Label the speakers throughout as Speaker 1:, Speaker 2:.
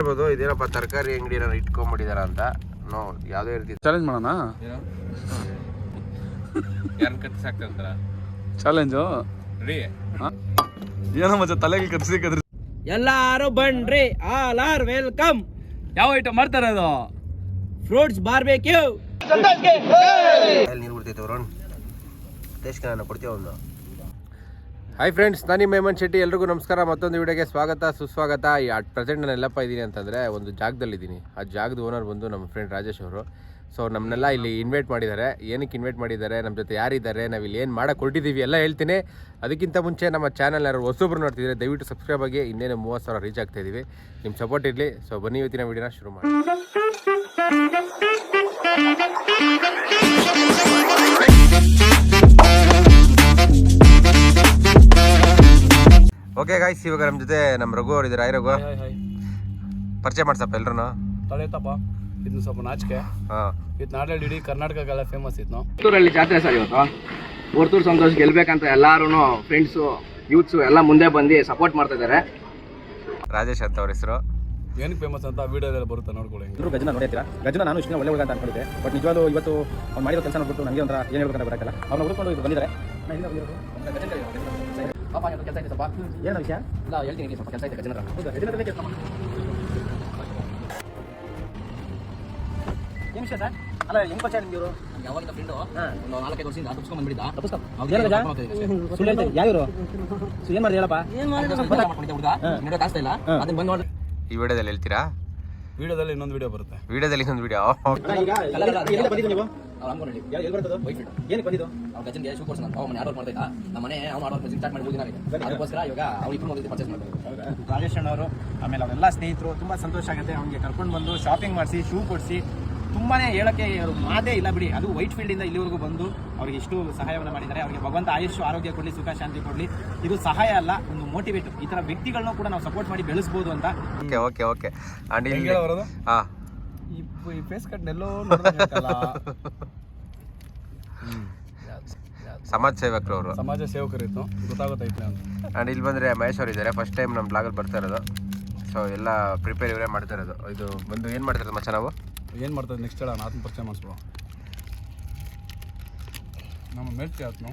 Speaker 1: ಹೇಳ್ಬೋದು ಇದೇನಪ್ಪ ತರಕಾರಿ ಅಂಗಡಿ ಏನಾರು ಇಟ್ಕೊಂಡ್ಬಿಟ್ಟಿದಾರ ಅಂತ. ನೋ ಯಾವುದೇ ರೀತಿ.
Speaker 2: ಚಾಲೆಂಜ್ ಮಾಡೋಣ? ಚಾಲೆಂಜು
Speaker 1: ರೀ.
Speaker 2: ಏನೋ ಮತ್ತೆ ತಲೆಗೆ ಕರ್ಸಿ ಕದ್ರಿ
Speaker 3: ಎಲ್ಲಾರು ಬನ್ರಿ ಆಲ್ ಆರ್ ವೆಲ್ಕಮ್
Speaker 2: ಯಾವ ಐಟಮ್ ಮಾಡ್ತಾರೆ ಅದು?
Speaker 3: ಫ್ರೂಟ್ಸ್ ಬಾರ್ಬೇಕ್ಯೂ
Speaker 1: ನೀರು ಬಿಡ್ತೈತೆ ವರುಣ್? ನಾನು ಕೊಡ್ತೀವಿ ಒಂದು. ಹಾಯ್ ಫ್ರೆಂಡ್ಸ್ ನಾನು ನಿಮ್ಮ ಹೇಮಂತ್ ಶೆಟ್ಟಿ. ಎಲ್ರಿಗೂ ನಮಸ್ಕಾರ. ಮತ್ತೊಂದು ವಿಡಿಯೋಗೆ ಸ್ವಾಗತ, ಸುಸ್ವಾಗತ. ಈ ಅಟ್ ಪ್ರೆಸೆಂಟ್ ನಾನು ಎಲ್ಲಪ್ಪ ಇದ್ದೀನಿ ಅಂತಂದರೆ ಒಂದು ಜಾಗದಲ್ಲಿದ್ದೀನಿ ಆ ಜಾಗದ ಓನರ್ ಬಂದು ನಮ್ಮ ಫ್ರೆಂಡ್ ರಾಜೇಶ್ ಅವರು. ಸೊ ನಮ್ಮನ್ನೆಲ್ಲ ಇಲ್ಲಿ ಇನ್ವೈಟ್ ಮಾಡಿದ್ದಾರೆ. ಏನಕ್ಕೆ ಇನ್ವೈಟ್ ಮಾಡಿದ್ದಾರೆ? ನಮ್ಮ ಜೊತೆ ಯಾರಿದ್ದಾರೆ? ನಾವು ಇಲ್ಲಿ ಏನು ಮಾಡಕ್ಕೆ ಹೊರಟಿದ್ದೀವಿ ಎಲ್ಲ ಹೇಳ್ತೀನಿ. ಅದಕ್ಕಿಂತ ಮುಂಚೆ ನಮ್ಮ ಚಾನಲ್ ಯಾರು ಹೊಸೊಬ್ರು ನೋಡ್ತಿದ್ರೆ ದಯವಿಟ್ಟು ಸಬ್ಸ್ಕ್ರೈಬ್ ಆಗಿ ಇನ್ನೇನು ಮೂವತ್ತು ಸಾವಿರ ರೀಚ್ ಆಗ್ತಾ ಇದ್ದೀವಿ ನಿಮ್ಮ ಸಪೋರ್ಟ್ ಇರಲಿ. ಸೊ ಬನ್ನಿ ಇವತ್ತಿನ ವಿಡಿಯೋನ ಶುರು ಮಾಡಿ ಓಕೆ ಗಾಯ್ಸ್ ಇವಾಗ ನಮ್ಮ ಜೊತೆ ನಮ್ಮ ರಘು ಅವ್ರು ಇದ್ದಾರೆ ರಘು. ಪರಿಚಯ ಮಾಡ್ಸಪ್ಪ ಎಲ್ಲರೂ
Speaker 2: ತಲೆತಪ್ಪ ಇದು ಸ್ವಲ್ಪ ನಾಚಿಕೆ.
Speaker 1: ಹಾಂ.
Speaker 2: ಇದು ನಾಡಲ್ಲಿ ಇಡೀ ಕರ್ನಾಟಕಕ್ಕೆಲ್ಲ ಫೇಮಸ್ ಇತ್ತು
Speaker 3: ಪುತ್ತೂರಲ್ಲಿ ಜಾತ್ರೆ ಸರ್ ಇವತ್ತು? ಹೊರ್ತೂರು ಸಂತೋಷ್ ಗೆಲ್ಬೇಕಂತ ಎಲ್ಲರೂ ಫ್ರೆಂಡ್ಸು ಯೂತ್ಸು ಎಲ್ಲ ಮುಂದೆ ಬಂದು ಸಪೋರ್ಟ್ ಮಾಡ್ತಾ ಇದ್ದಾರೆ.
Speaker 1: ರಾಜೇಶ್ ಅಂತ ಅವ್ರ ಹೆಸರು.
Speaker 2: ಏನಕ್ಕೆ ಫೇಮಸ್ ಅಂತ ವೀಡಿಯೋದಲ್ಲಿ ಬರುತ್ತೆ ನೋಡ್ಕೊಳ್ಳಿ
Speaker 4: ಎಲ್ಲರೂ ಗಜನ ನೋಡಿರ್ತೀರಾ? ಗಜನ ನಾನು ಇಷ್ಟು ಒಳ್ಳೆ ಹುಡುಗ ಅಂತ ಅನ್ಕೊಂಡಿದ್ದೆ. ಬಟ್ ನಿಜವಾಗ್ಲೂ ಇವತ್ತು ಅವ್ನು ಮಾಡಿರೋ ಕೆಲಸ ನೋಡ್ಬಿಟ್ಟು ನನಗೆ ಒಂಥರ ಏನು ಹೇಳ್ಬೇಕಂತ ಬರಕ್ಕಲ್ಲ ಅವ್ನು ಹುಡ್ಕೊಂಡು ಇದು ಬಂದಿದ್ದಾರೆ. ಪಾಪ ಏನೋ ಕೆಲಸ ಇದೆ ಸ್ವಲ್ಪ ಏನು ವಿಷಯ ಇಲ್ಲ ಹೇಳ್ತೀನಿ ಇಲ್ಲಿ ಸ್ವಲ್ಪ ಕೆಲಸ ಇದೆ ಜನರ. ಹೌದಾ ಕೆಲಸ ಏನು ವಿಷಯ ಸರ್ ಅಲ್ಲ ಹೆಂಗ್ ಪರಿಚಯ ನಿಮ್ಗೆ ಇವರು
Speaker 3: ಯಾವಾಗಿಂದ ಫ್ರೆಂಡು ಒಂದು ನಾಲ್ಕೈದು ವರ್ಷದಿಂದ ತಪ್ಪಿಸ್ಕೊಂಡ್ ಬಂದ್ಬಿಟ್ಟಿದ್ದ
Speaker 4: ಏನು ಸುಳ್ಳು ಸೊ ಏನು ಮಾಡಿದೆ ಹೇಳಪ್ಪ
Speaker 3: ಹುಡುಗ ನಡೆಯೋ ಕಾಸ್ತಾ ಇಲ್ಲ ಅದನ್ನ ಬಂದು ನೋಡಿ
Speaker 1: ಈ ವಿಡಿಯೋದಲ್ಲಿ ಹೇಳ್ತೀರಾ?
Speaker 2: ವಿಡಿಯೋದಲ್ಲಿ ಇನ್ನೊಂದು ವಿಡಿಯೋ ಬರುತ್ತೆ.
Speaker 1: ವಿಡಿಯೋದಲ್ಲಿ ಇನ್ನೊಂದು ವಿಡಿಯೋ
Speaker 3: ಅನ್ಕೊಂಡಿ
Speaker 4: ಎಲ್ಲಿ ಎಲ್ಲಿ ಬರ್ತದೆ?
Speaker 3: ವೈಟ್ ಫೀಲ್ಡ್.
Speaker 4: ಏನಕ್ಕೆ ಬಂದಿದ್ದು?
Speaker 3: ಅವ್ರ ಗಜನ್ಗೆ ಶೂ ಕೊಡ್ಸೋಣ ಅವ್ನು ಆರ್ಡರ್ ಮಾಡ್ತಾ ಇದ್ದ ನಮ್ಮ ಮನೆ ಅವ್ನು ಆರ್ಡರ್ ಸ್ಟಾರ್ಟ್ ಮಾಡಿ ದಿನ ಆಗಿದೆ ಅದಕ್ಕೋಸ್ಕರ ಇವಾಗ ಅವ್ರು ಇಬ್ಬರು ಹೋಗಿದ್ದು ಪರ್ಚೇಸ್ ಮಾಡ್ಬೇಕು.
Speaker 4: ರಾಜೇಶ್ ಅಣ್ಣವರು ಆಮೇಲೆ ಅವರೆಲ್ಲ ಸ್ನೇಹಿತರು ತುಂಬ ಸಂತೋಷ ಆಗುತ್ತೆ. ಅವ್ನಿಗೆ ಕರ್ಕೊಂಡು ಬಂದು ಶಾಪಿಂಗ್ ಮಾಡಿಸಿ ಶೂ ಕೊಡಿಸಿ. ತುಂಬಾ ಹೇಳೋಕ್ಕೆ ಅವರು ಮಾತೇ ಇಲ್ಲ ಬಿಡಿ. ಅದು ವೈಟ್ ಫೀಲ್ಡಿಂದ ಇಲ್ಲಿವರೆಗೂ ಬಂದು ಅವ್ರಿಗೆ ಇಷ್ಟು ಸಹಾಯವನ್ನು ಮಾಡಿದ್ದಾರೆ. ಅವರಿಗೆ ಭಗವಂತ ಆಯುಷ್ ಆರೋಗ್ಯ ಕೊಡಲಿ ಸುಖ ಶಾಂತಿ ಕೊಡಲಿ. ಇದು ಸಹಾಯ ಅಲ್ಲ ಒಂದು ಮೋಟಿವೇಟ್ ಈ ಥರ ವ್ಯಕ್ತಿಗಳನ್ನೂ ಕೂಡ ನಾವು ಸಪೋರ್ಟ್ ಮಾಡಿ ಬೆಳೆಸ್ಬೋದು ಅಂತ.
Speaker 1: ಓಕೆ ಓಕೆ ಓಕೆ ಅಂಡ್
Speaker 2: ಹೆಂಗೆ
Speaker 1: ಇಲ್ಲಿ
Speaker 2: ಬರೋದು
Speaker 1: ಹಾಂ
Speaker 2: ಈ ಫೇಸ್ ಕಟ್ ಎಲ್ಲೋ
Speaker 1: ಸಮಾಜ ಸೇವಕರು ಅವರು.
Speaker 2: ಸಮಾಜ ಸೇವಕರು ಇತ್ತು ಅಂತ
Speaker 1: ಅಂಡ್ ಇಲ್ಲಿ ಬಂದರೆ ಮಹೇಶ್ ಅವರು ಇದ್ದಾರೆ. ಫಸ್ಟ್ ಟೈಮ್ ನಮ್ಮ ಬ್ಲಾಗಲ್ಲಿ ಬರ್ತಾ ಇರೋದು. ಸೊ ಎಲ್ಲ ಪ್ರಿಪೇರ್ ಇವರೇ ಮಾಡ್ತಾ ಇರೋದು. ಇದು ಬಂದು ಏನು ಮಾಡ್ತಾರೆ ಮಚ್ಚ ನಾವು?
Speaker 2: ಏನು ಮಾಡ್ತಾರೆ ನೆಕ್ಸ್ಟ್ ಹೇಳ ಆತ್ಮ ಪರಿಚಯ ಮಾಡಿಸ್ಬೋ ನಮ್ಮ ಮೇಲ್ತಿ ಆತ್ನು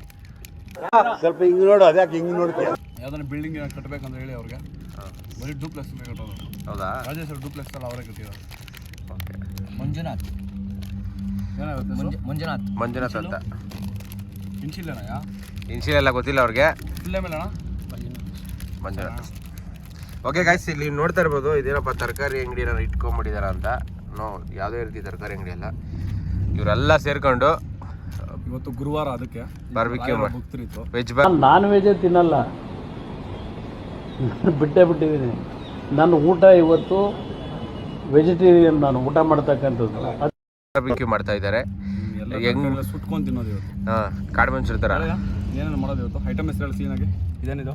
Speaker 5: ಸ್ವಲ್ಪ ಹಿಂಗೆ ನೋಡು ಅದ್ಯಾಕೆ ಹಿಂಗೆ ನೋಡ್ತೀಯ?
Speaker 2: ಯಾವ್ದಾನ ಬಿಲ್ಡಿಂಗ್ ಕಟ್ಟಬೇಕಂತ ಹೇಳಿ ಅವ್ರಿಗೆ. ಬರೀ ಡೂಪ್ಲೆಕ್ಸ್ ಕಟ್ಟೋದು.
Speaker 1: ಹೌದಾ?
Speaker 2: ರಾಜೇಶ್ ಅವ್ರು ಡೂಪ್ಲೆಕ್ಸ್ ಎಲ್ಲ ಅವರೇ ಕಟ್ಟಿದ್ದಾರೆ
Speaker 1: ಓಕೆ
Speaker 3: ಮಂಜುನಾಥ್. ಮಂಜುನಾಥ್
Speaker 1: ಮಂಜುನಾಥ್. ಅಂತ.
Speaker 2: ಇನ್ಸಿಲ್
Speaker 1: ಇನ್ಸಿಲ್ ಎಲ್ಲ ಗೊತ್ತಿಲ್ಲ ಅವ್ರಿಗೆ. ಮಂಜುನಾಥ್. ಓಕೆ ಗಾಯ್ಸ್ ಇಲ್ಲಿ ನೋಡ್ತಾ ಇರ್ಬೋದು ಇದೇನಪ್ಪ ತರಕಾರಿ ಅಂಗಡಿ ಏನಾರು ಇಟ್ಕೊಂಡ್ಬಿಟ್ಟಿದಾರ ಅಂತ. ನೋ ಯಾವುದೇ ರೀತಿ ತರಕಾರಿ ಅಂಗಡಿ ಎಲ್ಲ ಇವರೆಲ್ಲ ಸೇರ್ಕೊಂಡು
Speaker 2: ಇವತ್ತು ಗುರುವಾರ ಅದಕ್ಕೆ.
Speaker 1: ಬಾರ್ಬಿಕ್ಯೂ ಮಾಡಿ. ವೆಜ್ ಬಾರ್
Speaker 6: ನಾನ್ ವೆಜ್ ತಿನ್ನಲ್ಲ. ಬಿಟ್ಟೇ ಬಿಟ್ಟಿದ್ದೀನಿ. ನನ್ನ ಊಟ ಇವತ್ತು ವೆಜಿಟೇರಿಯನ್ ನಾನು ಊಟ ಮಾಡ್ತಕ್ಕಂಥದ್ದು.
Speaker 1: ಬಾರ್ಬಿಕ್ಯೂ ಮಾಡ್ತಾ ಇದ್ದಾರೆ.
Speaker 2: ಎಲ್ಲ
Speaker 1: ಹೆಂಗ್-
Speaker 2: ಸುಟ್ಕೊಂಡು ತಿನ್ನೋದು ಇವತ್ತು.
Speaker 1: ಹಾಂ ಕಾಡು ಮನುಷ್ಯರ ಥರ
Speaker 2: ಏನೇನು ಮಾಡೋದು ಇವತ್ತು? ಐಟಮ್ ಹೆಸರು ಹೇಳಿ ಸೀನಾಗಿ ಇದೇನಿದು?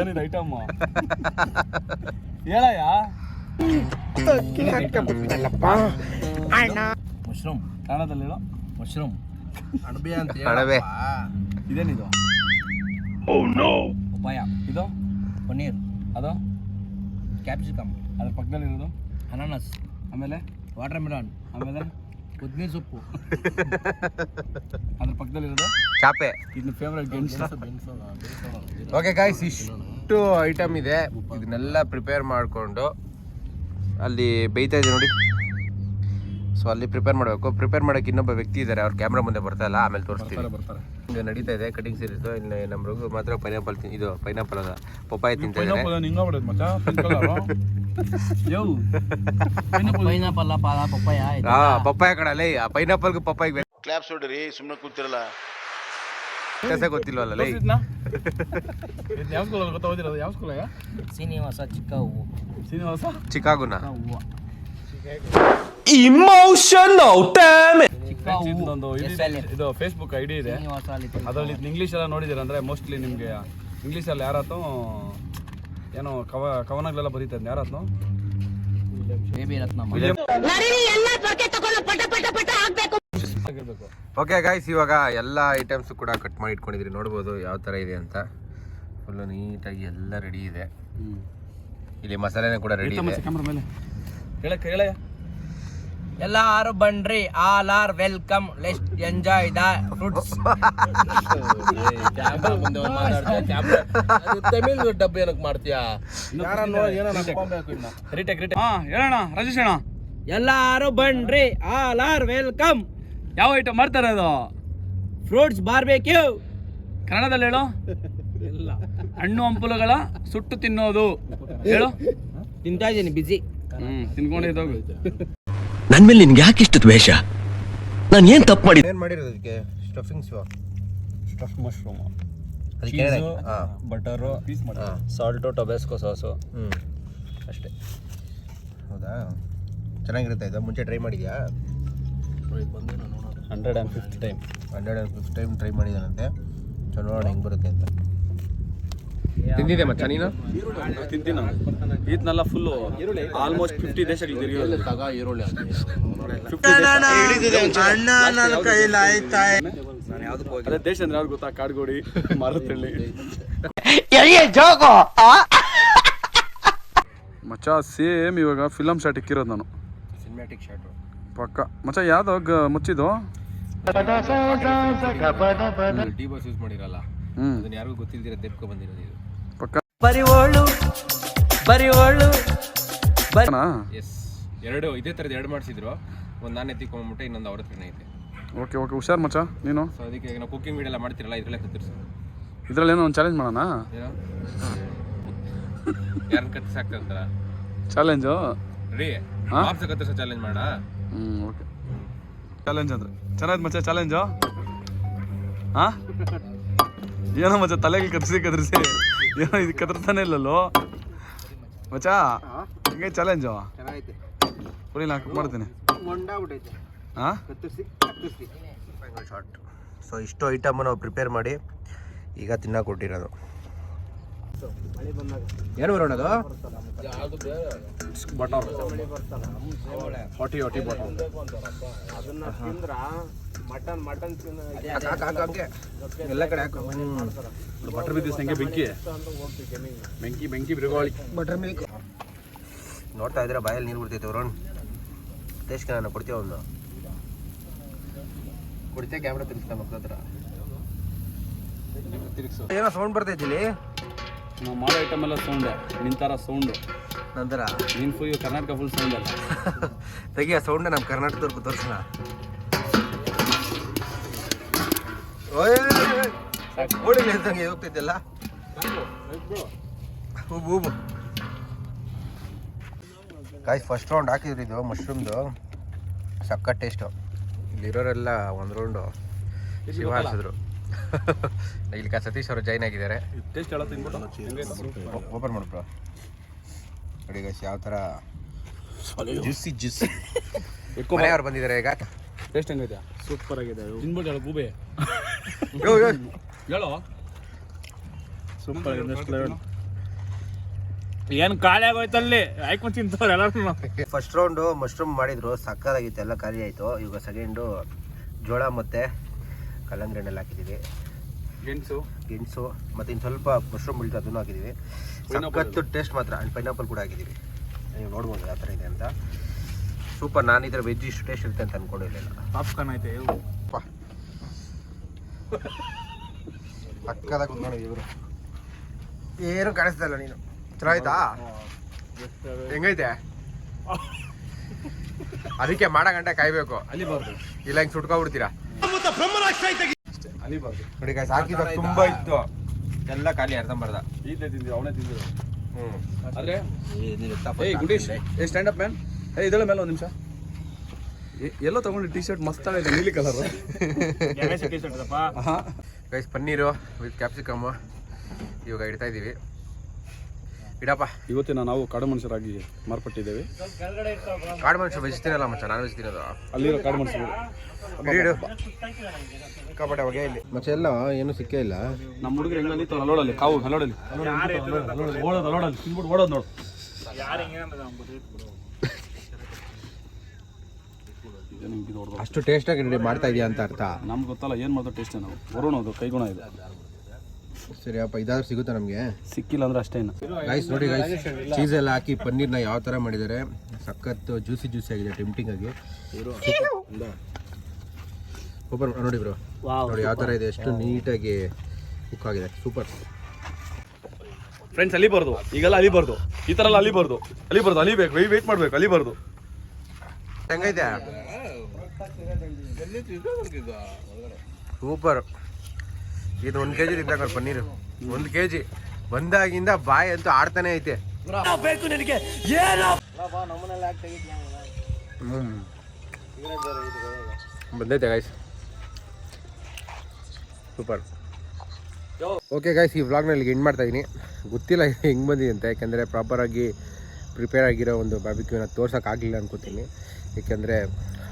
Speaker 2: ಏನಿದು ಐಟಮ್ ಹೇಳಯ್ಯ?
Speaker 3: ಮಶ್ರೂಮ್
Speaker 2: ಕನ್ನಡದಲ್ಲಿ ಹೇಳು?
Speaker 3: ಮಶ್ರೂಮ್
Speaker 1: ಅಣಬೆ
Speaker 2: ಇದೇನಿದು?
Speaker 3: ಉಪಾಯ.
Speaker 2: ಇದು?
Speaker 3: ಪನ್ನೀರ್.
Speaker 2: ಅದು?
Speaker 3: ಕ್ಯಾಪ್ಸಿಕಮ್.
Speaker 2: ಅದ್ರ ಪಕ್ಕದಲ್ಲಿ ಇರೋದು?
Speaker 3: ಅನಾನಸ್.
Speaker 2: ಆಮೇಲೆ?
Speaker 3: ವಾಟರ್ ಮಿಲಾನ್
Speaker 2: ಆಮೇಲೆ
Speaker 3: ಕೊತ್ತಂಬರಿ ಸೊಪ್ಪು.
Speaker 2: ಅದ್ರ ಪಕ್ಕದಲ್ಲಿ ಇರೋದು?
Speaker 1: ಚಾಪೆ.
Speaker 2: ಇದು ಫೇವ್ರೆಟ್ ಗೆಣಸು
Speaker 1: ಓಕೆ ಗಾಯ್ಸ್ ಇಷ್ಟು ಐಟಮ್ ಇದೆ. ಇದನ್ನೆಲ್ಲ ಪ್ರಿಪೇರ್ ಮಾಡಿಕೊಂಡು ಅಲ್ಲಿ ಬೇಯ್ತಾ ಇದೆ ನೋಡಿ. ಸೊ ಅಲ್ಲಿ ಪ್ರಿಪೇರ್ ಮಾಡಬೇಕು. ಪ್ರಿಪೇರ್ ಮಾಡೋಕೆ ಇನ್ನೊಬ್ಬ ವ್ಯಕ್ತಿ ಇದ್ದಾರೆ ಅವ್ರ ಕ್ಯಾಮ್ರಾ ಮುಂದೆ ಬರ್ತಾ ಇಲ್ಲ. ಆಮೇಲೆ ತೋರಿಸ್ತೀವಿ
Speaker 2: ಬರ್ತಾರೆ ಬರ್ತಾರೆ.
Speaker 1: ಇದು ನಡೀತಾ ಇದೆ. ಕಟಿಂಗ್ ಸೀರೀಸ್ ಇಲ್ಲಿ ನಮ್ಮ ಮೃಗ ಮಾತ್ರ ಪೈನಾಪಲ್ ತಿನ್ ಇದು ಪೈನಾಪಲ್ ಅದ. ಪಪ್ಪಾಯ
Speaker 3: ತಿಂತಿದ್ದಾರೆ.
Speaker 1: ಹಾ ಪಪ್ಪಾಯ ಕಡಲೇ ಆ ಪೈನಾಪಲ್ಗೂ ಪಪ್ಪಾಯಿಗೆ
Speaker 5: ಕ್ಲಾಪ್ಸ್ ಹೊಡ್ರಿ ಸುಮ್ಮನೆ ಕೂತಿರಲ್ಲ.
Speaker 1: ವ್ಯತ್ಯಾಸ ಗೊತ್ತಿಲ್ವಲ್ಲ ಲೈ?
Speaker 2: ಯಾವ ಸ್ಕೂಲ್ ಗೊತ್ತಾ? ಓದಿರೋದು ಯಾವ ಸ್ಕೂಲಾಗ
Speaker 3: ಶ್ರೀನಿವಾಸ ಚಿಕ್ಕ ಹೂವು
Speaker 2: ಶ್ರೀನಿವಾಸ
Speaker 1: ಚಿಕಾಗುನ.
Speaker 2: ಹೂವು
Speaker 3: ಡ್ಯಾಮೇಜ್
Speaker 2: ಇದೊಂದು ಇದು
Speaker 3: ಅಲ್ಲಿ.
Speaker 2: ಫೇಸ್ಬುಕ್ ಐ ಡಿ ಇದೆ.
Speaker 3: ಅಲ್ಲಿ
Speaker 2: ಅದರಲ್ಲಿ ಇಂಗ್ಲೀಷ್ ಎಲ್ಲ ನೋಡಿದಿರ ಅಂದ್ರೆ ಮೋಸ್ಟ್ಲಿ ನಿಮಗೆ ಇಂಗ್ಲೀಷಲ್ಲಿ ಯಾರಾತೋ ಏನೋ ಕವ ಕವನಗಳೆಲ್ಲ ಬರೀತಾ ಯಾರಾತೋ
Speaker 3: ಬೇಬಿ ರತ್ನಮ್ಮ
Speaker 1: ಓಕೆ ಗಾಯ್ಸ್ ಇವಾಗ ಎಲ್ಲ ಐಟಮ್ಸ್ ಕೂಡ ಕಟ್ ಮಾಡಿ ಇಟ್ಕೊಂಡಿದ್ರಿ ನೋಡ್ಬೋದು ಯಾವ ಥರ ಇದೆ ಅಂತ. ಫುಲ್ಲು ನೀಟಾಗಿ ಎಲ್ಲ ರೆಡಿ ಇದೆ. ಇಲ್ಲಿ ಮಸಾಲೆನೂ ಕೂಡ ರೆಡಿ ಇದೆ
Speaker 2: ಕ್ಯಾಮ್ರಾ ಮೇಲೆ ಹೇಳಕ್ಕೆ ಹೇಳಯ್ಯ
Speaker 3: ಎಲ್ಲಾರು ಬನ್ರಿ. ಆಲ್ ಆರ್ ವೆಲ್ಕಮ್ ಲೆಸ್ಟ್ ಎಂಜಾಯ್ ದ ಫ್ರೂಟ್ಸ್
Speaker 1: ತಮಿಳ್ ಡಬ್ಬ ಏನಕ್ಕೆ ಮಾಡ್ತೀಯಾ?
Speaker 2: ರೀಟೇಕ್. ರೀಟೇಕ್ ಹಾ ಹೇಳೋಣ ರಾಜೇಶ್ ಅಣ್ಣ.
Speaker 3: ಎಲ್ಲಾರು ಬನ್ರಿ. ಆಲ್ ಆರ್ ವೆಲ್ಕಮ್
Speaker 2: ಯಾವ ಐಟಮ್ ಮಾಡ್ತಾರೆ ಅದು?
Speaker 3: ಫ್ರೂಟ್ಸ್ ಬಾರ್ಬೇಕ್ಯೂ
Speaker 2: ಕನ್ನಡದಲ್ಲಿ ಹೇಳು. ಹಣ್ಣು ಹಂಪಲುಗಳ ಸುಟ್ಟು ತಿನ್ನೋದು. ಹೇಳು.
Speaker 3: ತಿಂತಾ ಇದ್ದೀನಿ ಬಿಸಿ
Speaker 2: ಹ್ಮ್ ತಿನ್ಕೊಂಡಿದ್ದೋಗು
Speaker 7: ನನ್ ಮೇಲೆ ನಿನ್ಗೆ ಯಾಕೆ ಇಷ್ಟು ದ್ವೇಷ? ನಾನು ಏನ್ ತಪ್ಪು ಮಾಡಿ
Speaker 1: ಏನು ಮಾಡಿರೋದು ಅದಕ್ಕೆ ಸ್ಟಫಿಂಗ್ಸ್
Speaker 2: ಸ್ಟಫ್ ಮಶ್ರೂಮ್
Speaker 1: ಅದಕ್ಕೆ ಹಾಂ.
Speaker 2: ಬಟರು ಸಾಲ್ಟು ಟೊಬೆಸ್ಕೋ ಸಾಸು
Speaker 1: ಹ್ಞೂ ಅಷ್ಟೇ. ಹೌದಾ? ಚೆನ್ನಾಗಿರುತ್ತೆ ಇದು. ಮುಂಚೆ ಟ್ರೈ ಮಾಡಿದ್ಯಾ?
Speaker 2: Hundred and fifth time.
Speaker 1: Hundred and fifth time try ಮಾಡಿದಾನಂತೆ ಚಲೋ ನೋಡೋಣ ಹೆಂಗೆ ಬರುತ್ತೆ ಅಂತ. ತಿಂದಿದೆ ಮಚ್ಚ ನೀನು?
Speaker 2: ತಿಂತೀನಿ ಇದನ್ನೆಲ್ಲ ಫುಲ್ಲು ಆಲ್ಮೋಸ್ಟ್ ಫಿಫ್ಟಿ ದೇಶಗಳು ತಿರುಗಿರೋದು. ಅದೇ ದೇಶ ಅಂದ್ರೆ ಯಾವ್ದು ಗೊತ್ತಾ? ಕಾಡ್ಗೋಡಿ ಮಾರುತಳ್ಳಿ. ಮಚ್ಚ ಸೇಮ್ ಇವಾಗ ಫಿಲಮ್ ಶಾಟ್ ಇಕ್ಕಿರೋದು ನಾನು.
Speaker 1: ಸಿನಿಮ್ಯಾಟಿಕ್ ಶಾಟ್
Speaker 2: ಪಕ್ಕ. ಮಚ್ಚ ಯಾವ್ದು ಮುಚ್ಚಿದ್ದು?
Speaker 1: ಡಿ ಬಾಸ್ ಯೂಸ್ ಮಾಡಿರಲ್ಲ.
Speaker 2: ಹ್ಮ್.
Speaker 1: ಅದನ್ನ ಯಾರಿಗೂ ಗೊತ್ತಿಲ್ದಿರ ತೆಪ್ಕೊ ಬಂದಿರೋದು ಇದು.
Speaker 3: ಬರಿವೋಳು ಬರಿವೋಳು?
Speaker 1: ಎಸ್ ಎರಡು ಇದೇ ಥರದ್ದು ಎರಡು ಮಾಡಿಸಿದ್ರು. ಒಂದು ನಾನು ಎತ್ತಿಕೊಂಡ್ಬಿಟ್ಟೆ ಇನ್ನೊಂದು ಅವ್ರ ಹತ್ರನೇ ಐತೆ.
Speaker 2: ಓಕೆ ಓಕೆ ಹುಷಾರ್ ಮಚ್ಚ ನೀನು?
Speaker 1: ಸೊ ಅದಕ್ಕೆ ಈಗ ನಾವು ಕುಕಿಂಗ್ ವೀಡಿಯೋ ಎಲ್ಲ ಮಾಡ್ತಿರಲ್ಲ ಇದರಲ್ಲೇ ಕತ್ತಿರ್ಸು.
Speaker 2: ಇದರಲ್ಲಿ ಏನೋ ಒಂದು ಚಾಲೆಂಜ್ ಮಾಡೋಣ?
Speaker 1: ಏನೋ? ಯಾರನ್ನ ಕತ್ತಿಸಿ ಹಾಕ್ತಾರ
Speaker 2: ಚಾಲೆಂಜು
Speaker 1: ರೀ
Speaker 2: ಹಾ?
Speaker 1: ಮಾಂಸ ಕತ್ತರಿಸೋ ಚಾಲೆಂಜ್ ಮಾಡ?
Speaker 2: ಹ್ಞೂ ಓಕೆ ಚಾಲೆಂಜ್ ಅಂದ್ರೆ? ಚೆನ್ನಾಯ್ತು ಮಚ್ಚ ಚಾಲೆಂಜು ಹಾಂ? ಏನೋ ಮಚ್ಚ ತಲೆಗೆ ಕತ್ತರಿಸಿ ಕತ್ರಿಸಿ. ಏನೋ ಇದು ಕತ್ತರ್ತಾನೆ ಇಲ್ಲಲ್ಲೋ ಮಚಾ ಹಂಗೆ ಚಾಲೆಂಜು ಕುಡಿ ನಾ ಮಾಡ್ತೀನಿ ಹಾಂ
Speaker 1: ಶಾರ್ಟ್ ಸೊ ಇಷ್ಟು ಐಟಮ್ ನಾವು ಪ್ರಿಪೇರ್ ಮಾಡಿ ಈಗ ತಿನ್ನಕ್ಕೆ ಕೊಟ್ಟಿರೋದು ಏನು ಬರೋಣದು
Speaker 2: ಬಟರ್ ಹೊಟ್ಟಿ ಹೊಟ್ಟಿ ಬಟರ್
Speaker 1: ಎಲ್ಲ ಕಡೆ ಹಾಕೋ.
Speaker 2: ಬಟರ್ ಬಿದ್ದಿಸ್ ಹೆಂಗೆ ಬೆಂಕಿ. ಬೆಂಕಿ ಬೆಂಕಿ ಬಿರುಗಾಳಿ.
Speaker 1: ಬಟರ್ ಮಿಲ್ಕ್ ನೋಡ್ತಾ ಇದ್ರೆ ಬಾಯಲ್ಲಿ ನೀರು ಬಿಡ್ತೈತೆ ವರುಣ್ ಟೇಸ್ಟ್ ನಾನು ಕೊಡ್ತೀವಿ ಒಂದು? ಕೊಡ್ತೇ ಕ್ಯಾಮ್ರಾ ತಿರ್ಗಿಸ್ತಾ ಮಕ್ಕಳ ಹತ್ರ? ಏನೋ ಸೌಂಡ್ ಬರ್ತೈತಿ ಇಲ್ಲಿ.
Speaker 2: ನಾವು ಮಾಡೋ ಐಟಮ್ ಎಲ್ಲ ಸೌಂಡ್ ನಿಂತಾರ ಸೌಂಡ್
Speaker 1: ನಂತರ.
Speaker 2: ನೀನು ಫುಲ್ ಕರ್ನಾಟಕ ಫುಲ್ ಸೌಂಡ್ ಅಲ್ಲ.
Speaker 1: ತೆಗಿಯ ಸೌಂಡ್ ನಮ್ಮ ಕರ್ನಾಟಕದವ್ರಿಗೂ ತೋರಿಸೋಣ. ಓಡಿಲ್ಲ ಇದ್ದಂಗೆ ಹೋಗ್ತೈತೆಲ್ಲ ಹೂಬು ಹೂಬು ಗಾಯ್ ಫಸ್ಟ್ ರೌಂಡ್ ಹಾಕಿದ್ರು ಇದು ಮಶ್ರೂಮ್ದು ಸಕ್ಕ ಟೇಸ್ಟು ಇಲ್ಲಿರೋರೆಲ್ಲ ಒಂದು ರೌಂಡು ಶಿವ ಹಾಕಿದ್ರು ಇಲ್ಲಿ ಕ ಸತೀಶ್ ಅವರು ಜಾಯ್ನ್ ಆಗಿದ್ದಾರೆ. ಓಪನ್ ಮಾಡ್ಬಿಡು ನೋಡಿ ಗಾಯ್ಸ್ ಯಾವ ಥರ ಜ್ಯೂಸಿ ಜ್ಯೂಸಿ ಮನೆಯವ್ರು ಬಂದಿದ್ದಾರೆ ಈಗ.
Speaker 2: ಟೇಸ್ಟ್ ಹೆಂಗೈತೆ? ಸೂಪರ್ ಆಗಿದೆ ತಿನ್ಬಿಟ್ಟು ಗೂಬೆ.
Speaker 1: ಯೋ ಯೋ
Speaker 2: ಹೇಳೋ?
Speaker 6: ಸೂಪರ್ ಏನು ಖಾಲಿ ಆಗೋಯ್ತಲ್ಲಿ ಆಯ್ಕೊಂಡು ತಿಂತವ್ರು ಎಲ್ಲರೂ
Speaker 1: ಫಸ್ಟ್ ರೌಂಡು ಮಶ್ರೂಮ್ ಮಾಡಿದ್ರು ಸಕ್ಕದಾಗಿತ್ತು ಎಲ್ಲ ಖಾಲಿ ಆಯಿತು. ಇವಾಗ ಸೆಕೆಂಡು ಜೋಳ ಮತ್ತು ಕಲ್ಲಂಗಡಿ ಹಣ್ಣೆಲ್ಲ ಹಾಕಿದ್ದೀವಿ
Speaker 2: ಗೆಣಸು.
Speaker 1: ಗೆಣಸು ಮತ್ತು ಇನ್ನು ಸ್ವಲ್ಪ ಮಶ್ರೂಮ್ ಬಿಳ್ತು ಅದನ್ನು ಹಾಕಿದ್ದೀವಿ ಸಕ್ಕತ್ತು ಟೇಸ್ಟ್ ಮಾತ್ರ ಆ್ಯಂಡ್ ಪೈನಾಪಲ್ ಕೂಡ ಹಾಕಿದ್ದೀವಿ ನೀವು ನೋಡ್ಬೋದು ಯಾವ ಥರ ಇದೆ ಅಂತ. ಸೂಪರ್ ನಾನು ಇದರ ವೆಜ್ ಇಷ್ಟು ಟೇಸ್ಟ್ ಇರುತ್ತೆ ಅಂತ ಅಂದ್ಕೊಂಡಿರಲಿಲ್ಲ
Speaker 6: ಪಾಪ್ಕಾರ್ನ್ ಐತೆ
Speaker 1: ಪಕ್ಕದಾಗ ಕುತ್ಕೊಂಡು ಇವರು. ಏನು ಕಾಣಿಸ್ತಾ ಇಲ್ಲ ನೀನು. ಚೆನ್ನಾಯ್ತಾ ಹೆಂಗೈತೆ? ಅದಕ್ಕೆ ಮಾಡ ಗಂಟೆ ಕಾಯ್ಬೇಕು.
Speaker 2: ಅಲಿಬಾರ್ದು
Speaker 1: ಇಲ್ಲ ಹಿಂಗ್ ಸುಟ್ಕೊಬಿಡ್ತೀರಾ?
Speaker 2: ಅಲಿಬಾರ್ದು
Speaker 1: ನೋಡಿ ಗಾಯ್ಸ್ ಸಾಕಿದ ತುಂಬಾ ಇತ್ತು. ಎಲ್ಲ ಖಾಲಿ ಅರ್ಧಂಬರ್ಧ
Speaker 2: ಈಗಲೇ ತಿಂದಿವಿ ಅವನೇ ತಿಂದಿದ್ರು
Speaker 1: ಹ್ಮ್
Speaker 2: ಆದ್ರೆ ಗುಡಿ ಗುಡೀಶ್ ಏ ಸ್ಟ್ಯಾಂಡ್ ಅಪ್ ಮ್ಯಾನ್ ಏ ಇದಳ ಮೇಲೆ ಒಂದು ನಿಮಿಷ. ಎಲ್ಲೋ ತಗೊಂಡು ಟಿ ಶರ್ಟ್ ಮಸ್ತ್ ಆಗೈತೆ ನೀಲಿ colour
Speaker 1: guys paneer with capsicum ಇವಾಗ ಇಡ್ತಾ ಇದ್ದೀವಿ ಇಡಪ್ಪ.
Speaker 2: ಇವತ್ತಿನ ನಾವು ಕಾಡು ಮನುಷ್ಯರಾಗಿ ಮಾರ್ಪಟ್ಟಿದ್ದೇವೆ.
Speaker 1: ಕಾಡು ಮನುಷ್ಯ ವೆಜ್ ತಿನ್ನಲ್ಲ ಮಚ್ಚ ನಾನ್ ವೆಜ್ ತಿನ್ನೋದು
Speaker 2: ಅಲ್ಲಿರೋ ಕಾಡು ಮನುಷ್ಯರು.
Speaker 1: ಇಡು ಕಬಡ್ಡಿ ಅವಾಗ ಇಲ್ಲಿ. ಮತ್ತೆ ಎಲ್ಲ ಏನು ಸಿಕ್ಕೇ ಇಲ್ಲ.
Speaker 2: ನಮ್ಮ ಹುಡುಗರು ಹೆಂಗ ನಿಂತು ಅಲ್ಲೋಡಲ್ಲಿ ಕಾವು ಅಲ್ಲೋಡಲ್ಲಿ. ಓಡೋದು ಅಲ್ಲೋಡಲ್ಲಿ ತಿನ್ಬಿಟ್ಟು ಓಡೋದು ನೋಡು. ಏನು ಹಿಂಗೆ ಹೊಡ್ದು
Speaker 1: ಅಷ್ಟು ಟೇಸ್ಟಾಗಿ ರೆಡಿ ಮಾಡ್ತಾ ಇದೆಯಾ ಅಂತ ಅರ್ಥ?
Speaker 2: ನಮ್ಗೆ ಗೊತ್ತಲ್ಲ ಏನು ಮಾಡೋದು ಟೇಸ್ಟ್ ನಾವು ವರುಣ ಅದು ಕೈಗುಣ ಇದೆ.
Speaker 1: ಸರಿ ಅಪ್ಪ ಇದಾದ್ರೂ ಸಿಗುತ್ತಾ ನಮಗೆ?
Speaker 6: ಸಿಕ್ಕಿಲ್ಲ ಅಂದ್ರೆ ಅಷ್ಟೇನು
Speaker 1: ಗೈಸ್ ನೋಡಿ ಗೈಸ್ ಚೀಸ್ ಎಲ್ಲ ಹಾಕಿ ಪನ್ನೀರ್ನ ಯಾವ ಥರ ಮಾಡಿದ್ದಾರೆ? ಸಖತ್ ಜ್ಯೂಸಿ ಜ್ಯೂಸಿ ಆಗಿದೆ ಟೆಂಪ್ಟಿಂಗ್ ಆಗಿ. ಸೂಪರ್ ನೋಡಿ ಬ್ರೋ ನೋಡಿ ಯಾವ ಥರ ಇದೆ ಎಷ್ಟು ನೀಟಾಗಿ ಕುಕ್ ಆಗಿದೆ ಸೂಪರ್
Speaker 2: ಫ್ರೆಂಡ್ಸ್ ಅಲಿಬಾರ್ದು ಈಗೆಲ್ಲ ಅಲಿಬಾರ್ದು ಈ ಥರ ಎಲ್ಲ ಅಲಿಬಾರ್ದು ಅಲಿಬಾರ್ದು ಅಲಿಬೇಕು ವೆಯ್ಟ್ ವೇಟ್ ಮಾಡ್ಬೇಕು ಅಲಿಬಾರ್ದು
Speaker 1: ಹೆಂಗೈತೆ? ಸೂಪರ್. ಇದು ಒಂದು ಕೆ ಜಿ ಪನ್ನೀರ್ ಪನ್ನೀರು. ಒಂದು ಕೆ ಬಂದಾಗಿಂದ ಬಾಯಿ ಅಂತೂ ಆಡ್ತಾನೆ ಐತೆ. ಬಂದೈತೆ ಗಾಯ್ಸ್ ಸೂಪರ್. ಓಕೆ ಗಾಯ್ಸ್ ಈ ವ್ಲಾಗ್ನಲ್ಲಿ ಎಂಡ್ ಮಾಡ್ತಾ ಇದೀನಿ. ಗೊತ್ತಿಲ್ಲ ಹೆಂಗೆ ಬಂದಿದೆ ಅಂತ, ಯಾಕೆಂದರೆ ಪ್ರಾಪರಾಗಿ ಪ್ರಿಪೇರ್ ಆಗಿರೋ ಒಂದು ಬಾಬಿಕ್ಯೂನ ತೋರ್ಸೋಕ್ಕಾಗಲಿಲ್ಲ ಅನ್ಕೋತೀನಿ. ಏಕೆಂದರೆ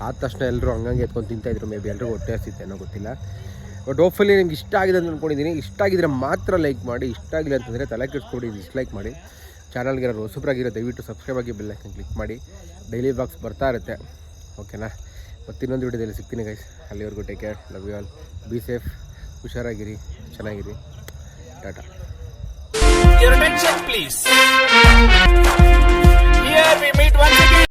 Speaker 1: ಆದ ತಕ್ಷಣ ಎಲ್ಲರೂ ಹಂಗಂಗೆ ಎತ್ಕೊಂಡು ತಿಂತಾಯಿದ್ರು ಮೇ ಬಿ ಎಲ್ಲರಿಗೂ ಹೊಟ್ಟೆ ಹಸಿತ್ತೆ ಅನ್ನೋ ಗೊತ್ತಿಲ್ಲ. ಬಟ್ ಹೋಪ್ಫುಲಿ ನಿಮ್ಗೆ ಇಷ್ಟ ಆಗಿದೆ ಅಂತ ಅಂದ್ಕೊಂಡಿದ್ದೀನಿ ಇಷ್ಟ ಆಗಿದ್ರೆ ಮಾತ್ರ ಲೈಕ್ ಮಾಡಿ. ಇಷ್ಟ ಆಗಿಲ್ಲ ಅಂತಂದರೆ ತಲೆ ಕೆಡಿಸ್ಕೊಡಿ ಡಿಸ್ಲೈಕ್ ಮಾಡಿ. ಚಾನಲ್ಗೆ ಯಾರು ಹೊಸಬ್ರಾಗಿರೋ ದಯವಿಟ್ಟು ಸಬ್ಸ್ಕ್ರೈಬ್ ಆಗಿ ಬೆಲ್ ಐಕನ್ ಕ್ಲಿಕ್ ಮಾಡಿ. ಡೈಲಿ ಬಾಕ್ಸ್ ಬರ್ತಾ ಇರುತ್ತೆ. ಓಕೆನಾ ಮತ್ತು ಇನ್ನೊಂದು ವಿಡಿಯೋದಲ್ಲಿ ಸಿಗ್ತೀನಿ ಗೈಸ್ ಅಲ್ಲಿವರೆಗೂ take care love you all be safe ಹುಷಾರಾಗಿರಿ. ಚೆನ್ನಾಗಿರಿ. ಟಾಟಾ
Speaker 8: Your attention, please. Here we